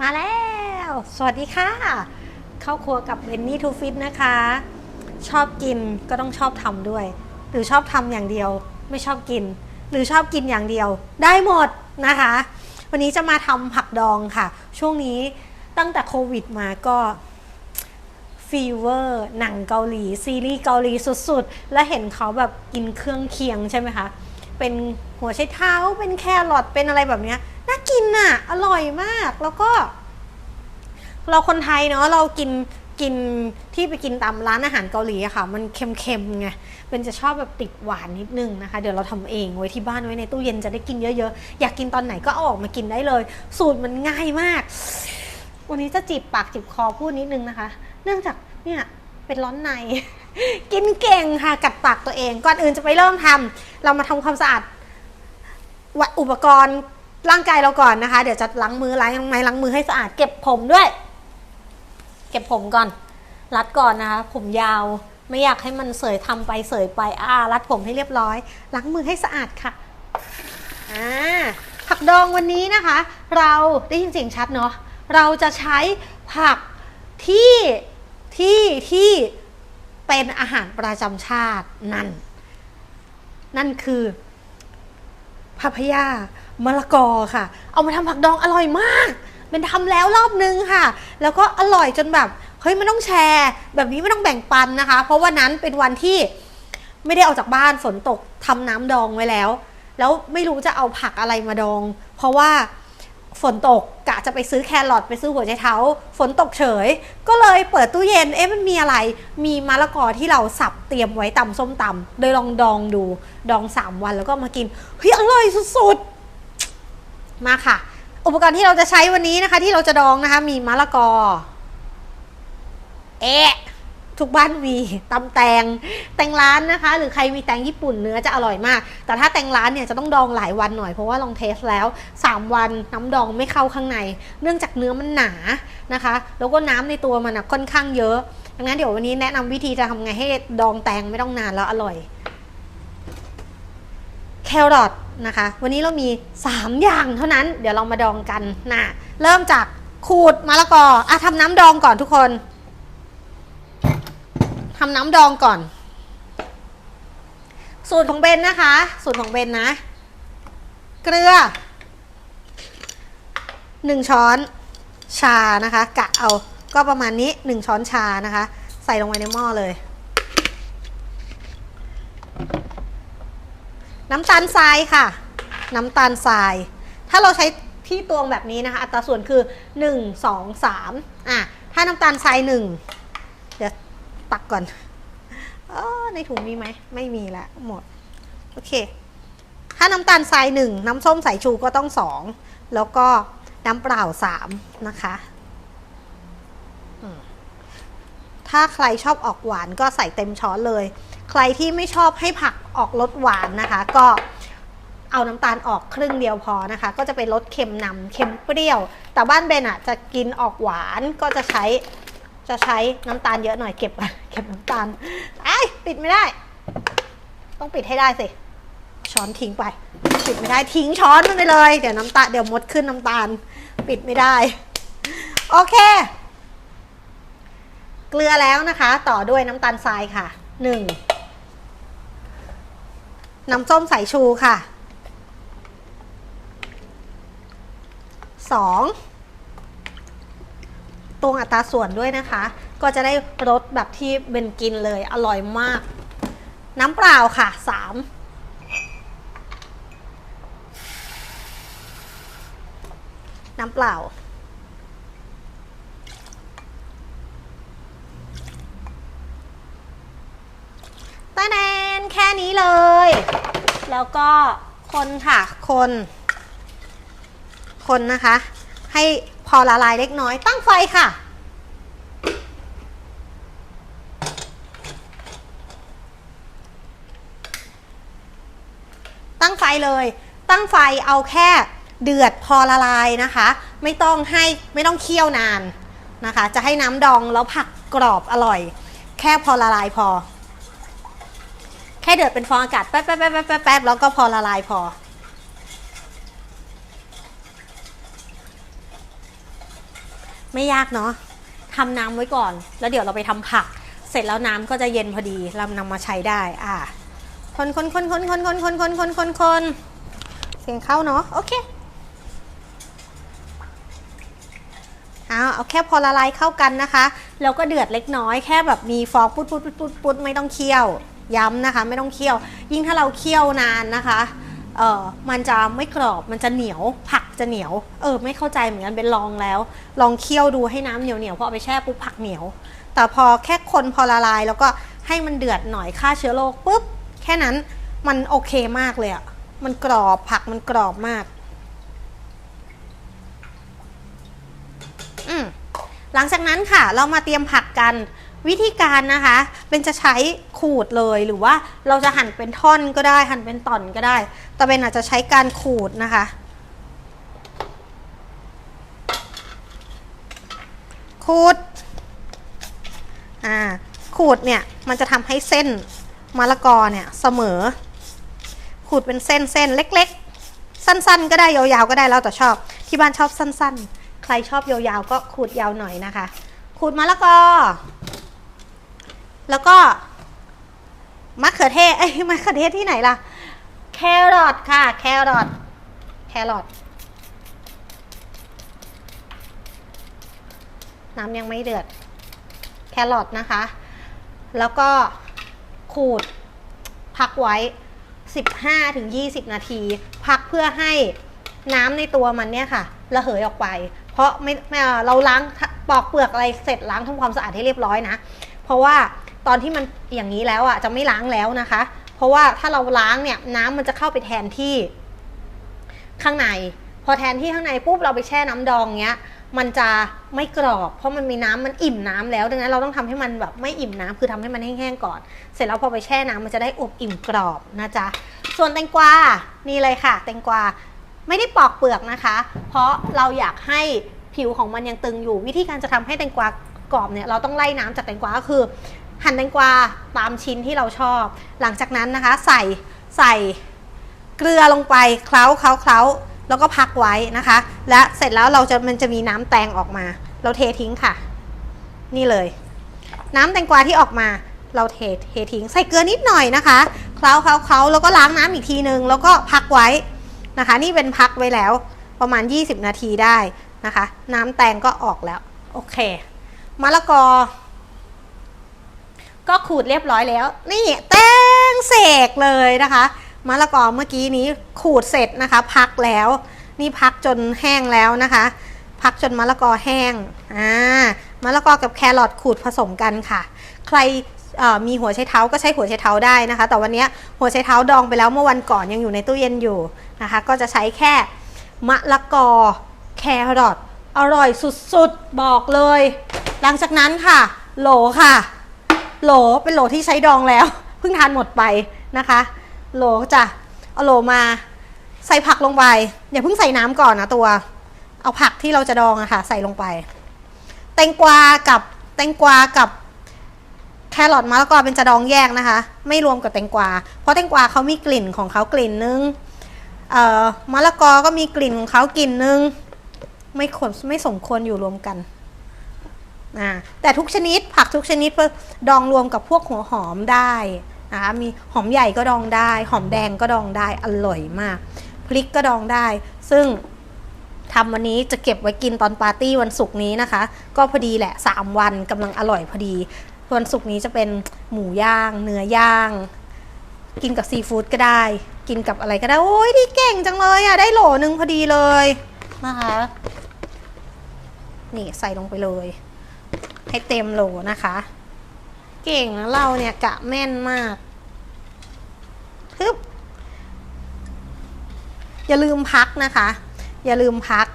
มาแล้ว สวัสดีค่ะ เข้าครัวกับเบนนี่ทูฟิตนะคะ ชอบกินก็ต้องชอบทำด้วย หรือชอบทำอย่างเดียว ไม่ชอบกิน หรือชอบกินอย่างเดียว ได้หมดนะคะ วันนี้จะมาทำผักดองค่ะ ช่วงนี้ตั้งแต่โควิดมาก็ฟีเวอร์หนังเกาหลี ซีรีส์เกาหลีสุดๆ และเห็นเขาแบบกินเครื่องเคียงใช่ไหมคะ เป็นหัวไชเท้าเป็นแครอทเป็นอะไรแบบเนี้ย กินอะ อร่อยมาก แล้วก็ เราคนไทยเนาะเรากินกินที่ไปกินตามร้านอาหารเกาหลีอะค่ะ มันเค็มๆไงเป็นจะชอบแบบติดหวานนิดนึงนะคะ เดี๋ยวเราทำเองไว้ที่บ้านไว้ในตู้เย็นจะได้กินเยอะๆ อยากกินตอนไหนก็เอาออกมากินได้เลย สูตรมันง่ายมาก วันนี้จะจีบปากจีบคอพูดนิดนึงนะคะ เนื่องจากเนี่ยเป็นร้อนใน กินเก่งค่ะ กัดปากตัวเอง ก่อนอื่นจะไปเริ่มทำเรามาทำความสะอาดวัดอุปกรณ์ ร่างกายเราก่อนนะคะ เดี๋ยวจะล้างมือล้างไม้ล้างมือให้สะอาดเก็บผมด้วย เก็บผมก่อน รัดก่อนนะคะ ผมยาวไม่อยากให้มันเสยทำไปเสยไปอ่ารัดผมให้เรียบร้อยล้างมือให้สะอาดค่ะอ่าผักดองวันนี้นะคะ เราได้ยินเสียงชัดเนาะเราจะใช้ผักที่ที่ที่เป็นอาหารประจำชาตินั่น นั่นคือพาพยา มะละกอค่ะ เอามาทำผักดองอร่อยมากเป็นทำแล้วรอบนึงค่ะ แล้วก็อร่อยจนแบบเฮ้ยไม่ต้องแชร์ แบบนี้ไม่ต้องแบ่งปันนะคะ เพราะวันนั้นเป็นวันที่ไม่ได้ออกจากบ้านฝนตกทำน้ำดองไว้แล้ว แล้วไม่รู้จะเอาผักอะไรมาดอง เพราะว่าฝนตกกะจะไปซื้อแครอทไปซื้อหัวใจเท้า ฝนตกเฉย ก็เลยเปิดตู้เย็นเอ๊ะมันมีอะไร มีมะละกอที่เราสับเตรียมไว้ตำส้มตำโดยลองดองดูดอง3วันแล้วก็มากินเฮ้ยอร่อยสุดๆ มาค่ะ อุปกรณ์ที่เราจะใช้วันนี้นะคะ ที่เราจะดองนะคะ มีมะละกอ เอ๊ะทุกบ้านมีตำแตง แตงร้านนะคะ หรือใครมีแตงญี่ปุ่นเนื้อจะอร่อยมาก แต่ถ้าแตงร้านเนี่ยจะต้องดองหลายวันหน่อยเพราะว่าลองเทสแล้ว 3 วันน้ำดองไม่เข้าข้างใน เนื่องจากเนื้อมันหนานะคะ แล้วก็น้ำในตัวมันนะค่อนข้างเยอะดังนั้นเดี๋ยววันนี้แนะนำวิธีจะทำไงให้ดองแตงไม่ต้องนานแล้วอร่อย แครอทนะคะ วันนี้เรามี 3 อย่างเท่านั้น เดี๋ยวเรามาดองกันนะเริ่มจากขูดมะละกออะทำน้ำดองก่อนทุกคนทำน้ำดองก่อน สูตรของเบนนะคะ สูตรของเบนนะ เกลือ1ช้อนชานะคะ กะเอาก็ประมาณนี้1ช้อนชานะคะ ใส่ลงไปในหม้อเลย น้ำตาลทรายค่ะ น้ำตาลทราย ถ้าเราใช้ที่ตวงแบบนี้นะคะ อัตราส่วนคือ 1 2 3อะถ้าน้ำตาลทราย 1 เดี๋ยวตักก่อนเออในถุงมีไหม ไม่มีล้วหมด โอเค ถ้าน้ำตาลทราย1น้ำส้มสายชูก็ต้อง2แล้วก็น้ำเปล่า3นะคะ ถ้าใครชอบออกหวานก็ใส่เต็มช้อนเลย ใครที่ไม่ชอบให้ผักออกรสหวานนะคะ ก็เอาน้ำตาลออกครึ่งเดียวพอนะคะ ก็จะเป็นรสเค็มนำเค็มเปรี้ยว แต่บ้านเบนอะจะกินออกหวานก็จะใช้จะใช้น้ำตาลเยอะหน่อยเก็บเก็บน้ำตาลไอ้ปิดไม่ได้ ต้องปิดให้ได้สิช้อนทิ้งไปปิดไม่ได้ทิ้งช้อนมันไปเลย เดี๋ยวน้ำตาเดี๋ยวมดขึ้นน้ำตาล ปิดไม่ได้ โอเค เกลือแล้วนะคะ ต่อด้วยน้ำตาลทรายค่ะหนึ่ง น้ำส้มสายชูค่ะสองตวงอัตราส่วนด้วยนะคะ ก็จะได้รสแบบที่เบนกินเลยอร่อยมาก น้ำเปล่าค่ะสามน้ำเปล่า ตาแน นแค่นี้เลย แล้วก็คนค่ะ คน คนนะคะ ให้พอละลายเล็กน้อย ตั้งไฟค่ะ ตั้งไฟเลย ตั้งไฟเอาแค่เดือดพอละลายนะคะ ไม่ต้องให้ไม่ต้องเคี่ยวนานนะคะ จะให้น้ำดองแล้วผักกรอบอร่อย แค่พอละลายพอ แค่เดือดเป็นฟองอากาศแป๊บแป๊บแป๊บแป๊บแป๊บแล้วก็พอละลายพอ ไม่ยากเนาะทำน้ำไว้ก่อน แล้วเดี๋ยวเราไปทำผัก เสร็จแล้วน้ำก็จะเย็นพอดีเรานำมาใช้ได้ อ่าคนคนคนคนคนคนคนคนคนคนคนเสียงเข้าเนาะโอเคเอาเอาแค่พอละลายเข้ากันนะคะ แล้วก็เดือดเล็กน้อยแค่แบบมีฟองปุดปุดปุดปุดปุดไม่ต้องเคี่ยว ย้ำนะคะ ไม่ต้องเคี่ยว ยิ่งถ้าเราเคี่ยวนานนะคะเออมันจะไม่กรอบมันจะเหนียวผักจะเหนียว เออ ไม่เข้าใจเหมือนกันเป็นลองแล้ว ลองเคี่ยวดูให้น้ำเหนียวเหนียวๆพอเอาไปแช่ปุ๊บผักเหนียว แต่พอแค่คนพอละลาย แล้วก็ให้มันเดือดหน่อยฆ่าเชื้อโรคปุ๊บแค่นั้นมันโอเคมากเลยอะมันกรอบผักมันกรอบมาก อืมหลังจากนั้นค่ะ เรามาเตรียมผักกัน วิธีการนะคะเป็นจะใช้ขูดเลยหรือว่าเราจะหั่นเป็นท่อนก็ได้ หั่นเป็นต่อนก็ได้ แต่เป็นอาจจะใช้การขูดนะคะ ขูดอ่าขูดเนี่ยมันจะทำให้เส้นมะละกอเนี่ยเสมอ ขูดเป็นเส้นเส้นเล็ก ๆ สั้นๆ ก็ได้ยาวๆก็ได้แล้วแต่ชอบ ที่บ้านชอบสั้น ๆ ใครชอบยาวๆก็ขูดยาวหน่อยนะคะ ขูดมะละกอ แล้วก็มะเขือเทศเอ้ยมะเขือเทศที่ไหนล่ะ แครอทค่ะ แครอทแครอทน้ำยังไม่เดือด แครอทนะคะ แล้วก็ขูดพักไว้ 15ถึง20 นาที พักเพื่อให้น้ำในตัวมันเนี่ยค่ะ ระเหยออกไป เพราะไม่เราล้างปอกเปลือกอะไรเสร็จล้างทำความสะอาดให้เรียบร้อยนะ เพราะว่า ตอนที่มันอย่างนี้แล้วอะจะไม่ล้างแล้วนะคะ เพราะว่าถ้าเราล้างเนี่ยน้ำมันจะเข้าไปแทนที่ข้างใน พอแทนที่ข้างในปุ๊บเราไปแช่น้ำดองเงี้ยมันจะไม่กรอบ เพราะมันมีน้ำมันอิ่มน้ำแล้วดังนั้นเราต้องทำให้มันแบบไม่อิ่มน้ำคือทำให้มันแห้งๆก่อน เสร็จแล้วพอไปแช่น้ำมันจะได้อบอิ่มกรอบนะจ๊ะส่วนแตงกวานี่เลยค่ะ แตงกวาไม่ได้ปอกเปลือกนะคะ เพราะเราอยากให้ผิวของมันยังตึงอยู่ วิธีการจะทำให้แตงกวากรอบเนี่ยเราต้องไล่น้ำจากแตงกวาก็คือ หั่นแตงกวาตามชิ้นที่เราชอบ หลังจากนั้นนะคะ ใส่ใส่เกลือลงไปเคล้าเคล้าเคล้าแล้วก็พักไว้นะคะ และเสร็จแล้วเราจะมันจะมีน้ำแตงออกมา เราเททิ้งค่ะ นี่เลย น้ำแตงกวาที่ออกมา เราเทเททิ้ง ใส่เกลือนิดหน่อยนะคะเคล้าเคล้าเคล้าแล้วก็ล้างน้ำอีกทีนึงแล้วก็พักไว้นะคะ นี่เป็นพักไว้แล้วประมาณ 20 นาทีได้นะคะ น้ำแตงก็ออกแล้ว โอเคมะละกอ ก็ขูดเรียบร้อยแล้ว นี่แตงเสกเลยนะคะมะละกอเมื่อกี้นี้ขูดเสร็จนะคะ พักแล้ว นี่พักจนแห้งแล้วนะคะ พักจนมะละกอแห้งอ่ามะละกอกับแครอทขูดผสมกันค่ะ ใครมีหัวไชเท้าก็ใช้หัวไชเท้าได้นะคะ แต่วันนี้หัวไชเท้าดองไปแล้วเมื่อวันก่อนยังอยู่ในตู้เย็นอยู่นะคะ ก็จะใช้แค่มะละกอแครอทอร่อยสุดๆ บอกเลย หลังจากนั้นค่ะ โหลค่ะ โหลเป็นโหลที่ใช้ดองแล้ว เพิ่งทานหมดไปนะคะ โหลจะเอาโหลมาใส่ผักลงไปอย่าเพิ่งใส่น้ำก่อนนะตัว เอาผักที่เราจะดองอะค่ะ ใส่ลงไป แตงกวากับแตงกวากับแครอทมะละกอเป็นจะดองแยกนะคะ ไม่รวมกับแตงกวา เพราะแตงกวาเขามีกลิ่นของเขากลิ่นนึงเอ่อมะละกอก็มีกลิ่นของเขากลิ่นนึง ไม่ควรไม่สมควรอยู่รวมกัน อ่าแต่ทุกชนิดผักทุกชนิดดองรวมกับพวกหัวหอมได้นะคะมีหอมใหญ่ก็ดองได้ หอมแดงก็ดองได้อร่อยมาก พริกก็ดองได้ ซึ่งทำวันนี้จะเก็บไว้กินตอนปาร์ตี้วันศุกร์นี้นะคะ ก็พอดีแหละ 3 วันกำลังอร่อยพอดีวันศุกร์นี้จะเป็นหมูย่าง เนื้อย่างกินกับซีฟู้ดก็ได้ กินกับอะไรก็ได้ โอ้ยดีเก่งจังเลยอะ ได้โหลนึงพอดีเลยนะคะ นี่ใส่ลงไปเลย ให้เต็มโหลนะคะ เก่งนะเราเนี่ยกะแม่นมากฮึบอย่าลืมพักนะคะ อย่าลืมพัก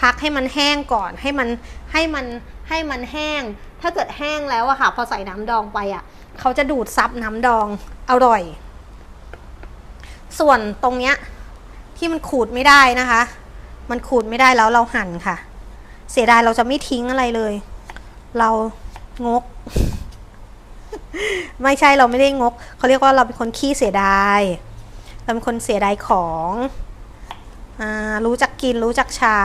พักให้มันแห้งก่อนให้มันให้มันให้มันแห้ง ถ้าเกิดแห้งแล้วอะค่ะ พอใส่น้ำดองไปอะเขาจะดูดซับน้ำดองอร่อย ส่วนตรงเนี้ยที่มันขูดไม่ได้นะคะ มันขูดไม่ได้แล้วเราหั่นค่ะ เสียดายเราจะไม่ทิ้งอะไรเลย เรางก ไม่ใช่เราไม่ได้งก เขาเรียกว่าเราเป็นคนขี้เสียดาย เราเป็นคนเสียดายของอรู้จักกินรู้จักใช้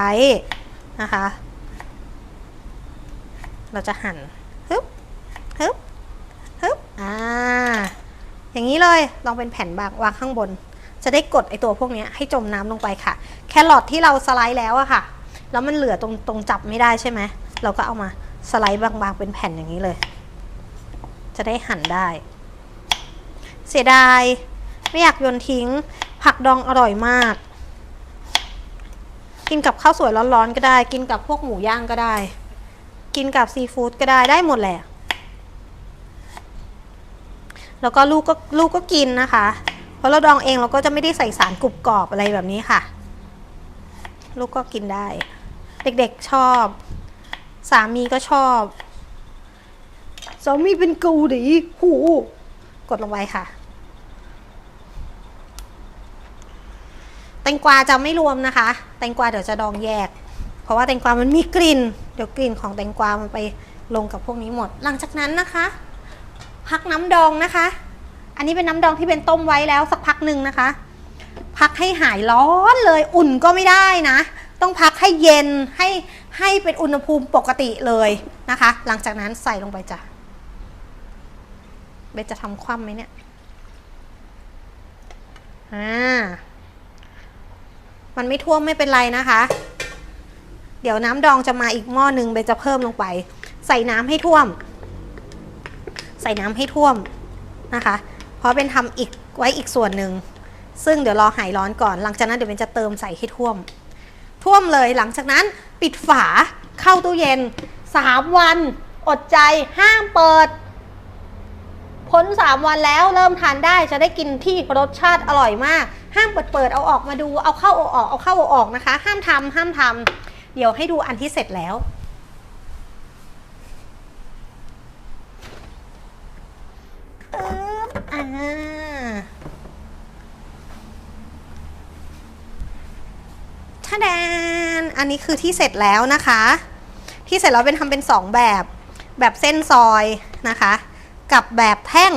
นะคะ เราจะหั่นฮึบฮึบฮึบอ่าอย่างนี้เลยลองเป็นแผ่นบางวางข้างบน จะได้กดไอตัวพวกนี้ให้จมน้ำลงไปค่ะ แครอทที่เราสไลด์แล้วอะค่ะ แล้วมันเหลือตรงตรงจับไม่ได้ใช่ไหมเราก็เอามา สไลด์บางๆเป็นแผ่นอย่างนี้เลย จะได้หั่นได้ เสียดาย ไม่อยากโยนทิ้ง ผักดองอร่อยมาก กินกับข้าวสวยร้อนๆก็ได้ กินกับพวกหมูย่างก็ได้ กินกับซีฟู้ดก็ได้ได้หมดแหละ แล้วก็ลูกก็ลูกก็กินนะคะ เพราะเราดองเองเราก็จะไม่ได้ใส่สารกรุบกรอบอะไรแบบนี้ค่ะ ลูกก็กินได้ เด็กๆชอบ สามีก็ชอบสามีเป็นกูดิหูกดลงไปค่ะ แตงกวาจะไม่รวมนะคะ แตงกวาเดี๋ยวจะดองแยก เพราะว่าแตงกวามันมีกลิ่น เดี๋ยวกลิ่นของแตงกวามันไปลงกับพวกนี้หมด หลังจากนั้นนะคะ พักน้ำดองนะคะ อันนี้เป็นน้ำดองที่เป็นต้มไว้แล้วสักพักหนึ่งนะคะ พักให้หายร้อนเลย อุ่นก็ไม่ได้นะ ต้องพักให้เย็นให้ ให้เป็นอุณหภูมิปกติเลยนะคะ หลังจากนั้นใส่ลงไปจ้ะเบจะทำคว่ำไหมเนี่ยอ่ามันไม่ท่วมไม่เป็นไรนะคะ เดี๋ยวน้ำดองจะมาอีกหม้อหนึ่งเบจะเพิ่มลงไป ใส่น้ำให้ท่วม ใส่น้ำให้ท่วมนะคะ เพราะเป็นทำอีกไว้อีกส่วนหนึ่งซึ่งเดี๋ยวรอหายร้อนก่อน หลังจากนั้นเดี๋ยวเป็นจะเติมใส่ให้ท่วม ท่วมเลยหลังจากนั้นปิดฝาเข้าตู้เย็น 3 วัน อดใจห้ามเปิด พ้น 3 วันแล้วเริ่มทานได้จะได้กินที่รสชาติอร่อยมาก ห้ามเปิดเปิดเอาออกมาดูเอาเข้าเอาออกเอาเข้าเอาออกนะคะ ห้ามทำห้ามทำเดี๋ยวให้ดูอันที่เสร็จแล้วออ่า ทะแดน อันนี้คือที่เสร็จแล้วนะคะ ที่เสร็จแล้วเป็นทำเป็นสองแบบ แบบเส้นซอยนะคะ กับแบบแท่ง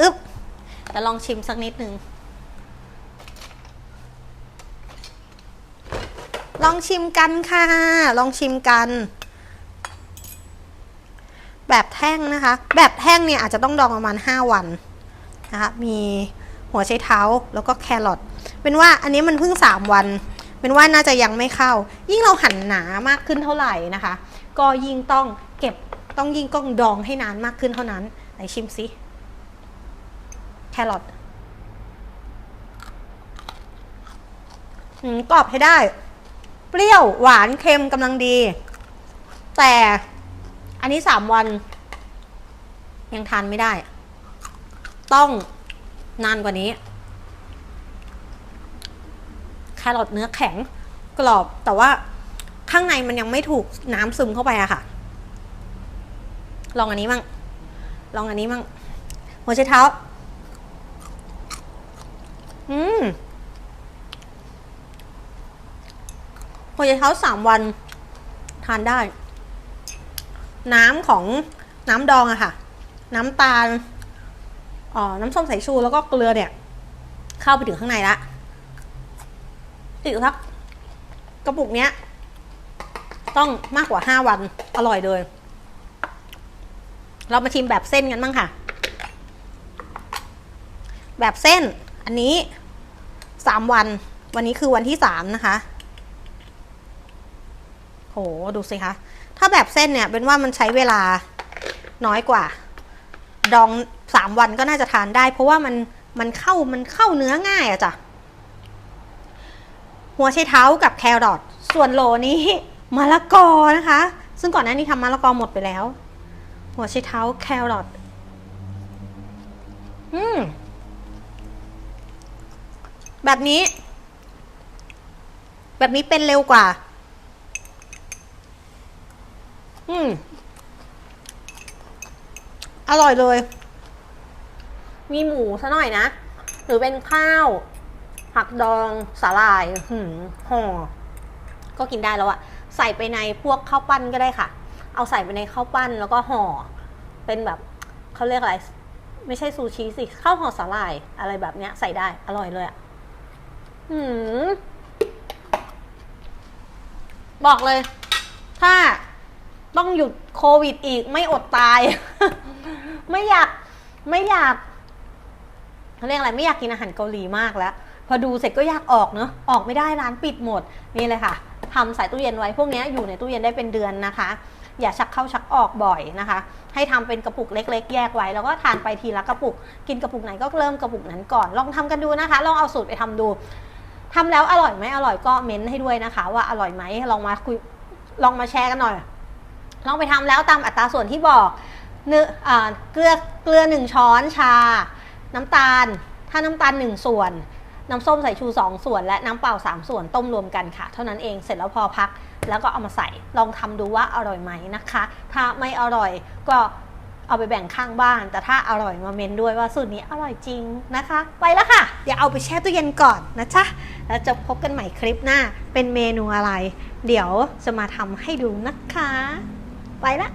อึ๊บแต่ลองชิมสักนิดนึงลองชิมกันค่ะ ลองชิมกัน แบบแท่งนะคะ แบบแท่งเนี่ยอาจจะต้องดองประมาณ 5 วันนะคะ มี หัวไชเท้าแล้วก็แครอทเป็นว่าอันนี้มันเพิ่ง 3 วัน เป็นว่าน่าจะยังไม่เข้า ยิ่งเราหั่นหนามากขึ้นเท่าไหร่นะคะ ก็ยิ่งต้องเก็บต้องยิ่งต้องดองให้นานมากขึ้นเท่านั้นไหนชิมสิแครอทกรอบให้ได้ เปรี้ยวหวานเค็มกำลังดี แต่อันนี้สามวัน ยังทานไม่ได้ ต้อง นานกว่านี้ แครอทเนื้อแข็งกรอบแต่ว่าข้างในมันยังไม่ถูกน้ำซึมเข้าไปอะค่ะ ลองอันนี้มั่ง ลองอันนี้มั่ง หัวไชเท้า อืมหัวไชเท้าสามวัน ทานได้ น้ำของน้ำดองอะค่ะ น้ำตาล น้ำส้มสายชูแล้วก็เกลือเนี่ย เข้าไปถึงข้างในละอีกสักกระปุกเนี้ย ต้องมากกว่าห้าวันอร่อยเลย เรามาชิมแบบเส้นกันบ้างค่ะ แบบเส้นอันนี้สามวัน วันนี้คือวันที่สามนะคะโหดูสิคะ ถ้าแบบเส้นเนี่ยเป็นว่ามันใช้เวลาน้อยกว่า ดอง สามวันก็น่าจะทานได้ เพราะว่ามันมันเข้ามันเข้าเนื้อง่ายอะจ้ะหัวไชเท้ากับแครอทส่วนโหลนี้มะละกอนะคะ ซึ่งก่อนหน้านี้ทำมะละกอหมดไปแล้ว หัวไชเท้าแครอทอืมแบบนี้ แบบนี้เป็นเร็วกว่า อืม อร่อยเลย มีหมูซะหน่อยนะ หรือเป็นข้าว ผักดองสาหร่ายหืมห่อก็กินได้แล้วอะใส่ไปในพวกข้าวปั้นก็ได้ค่ะ เอาใส่ไปในข้าวปั้นแล้วก็ห่อเป็นแบบเขาเรียกอะไรไม่ใช่ซูชิสิข้าวห่อสาหร่ายอะไรแบบเนี้ย ใส่ได้อร่อยเลยอะหืมบอกเลย ถ้าต้องหยุดโควิดอีกไม่อดตาย ไม่อยากไม่อยาก เขาเรียกอะไรไม่อยากกินอาหารเกาหลีมากแล้ว พอดูเสร็จก็อยากออกเนอะออกไม่ได้ร้านปิดหมดนี่เลยค่ะทำใส่ตู้เย็นไว้พวกนี้อยู่ในตู้เย็นได้เป็นเดือนนะคะ อย่าชักเข้าชักออกบ่อยนะคะ ให้ทำเป็นกระปุกเล็ก ๆ แยกไว้ แล้วก็ทานไปทีละกระปุก กินกระปุกไหนก็เริ่มกระปุกนั้นก่อนลองทำกันดูนะคะ ลองเอาสูตรไปทำดูทำแล้วอร่อยไหมอร่อยก็เม้นให้ด้วยนะคะ ว่าอร่อยไหมลองมาคุยลองมาแชร์กันหน่อย ลองไปทำแล้วตามอัตราส่วนที่บอกเนื้อเกลือเกลือหนึ่งช้อนชา น้ำตาล ถ้าน้ำตาล 1 ส่วน น้ำส้มสายชู 2 ส่วน และน้ำเปล่า 3 ส่วนต้มรวมกันค่ะ เท่านั้นเองเสร็จแล้วพอพัก แล้วก็เอามาใส่ลองทำดูว่าอร่อยไหมนะคะ ถ้าไม่อร่อยก็เอาไปแบ่งข้างบ้าน แต่ถ้าอร่อยมาเมนด้วยว่าสูตรนี้อร่อยจริงนะคะ ไปแล้วค่ะ เดี๋ยวเอาไปแช่ตู้เย็นก่อนนะจ๊ะ แล้วจะพบกันใหม่คลิปหน้า เป็นเมนูอะไร เดี๋ยวจะมาทำให้ดูนะคะ ไปละ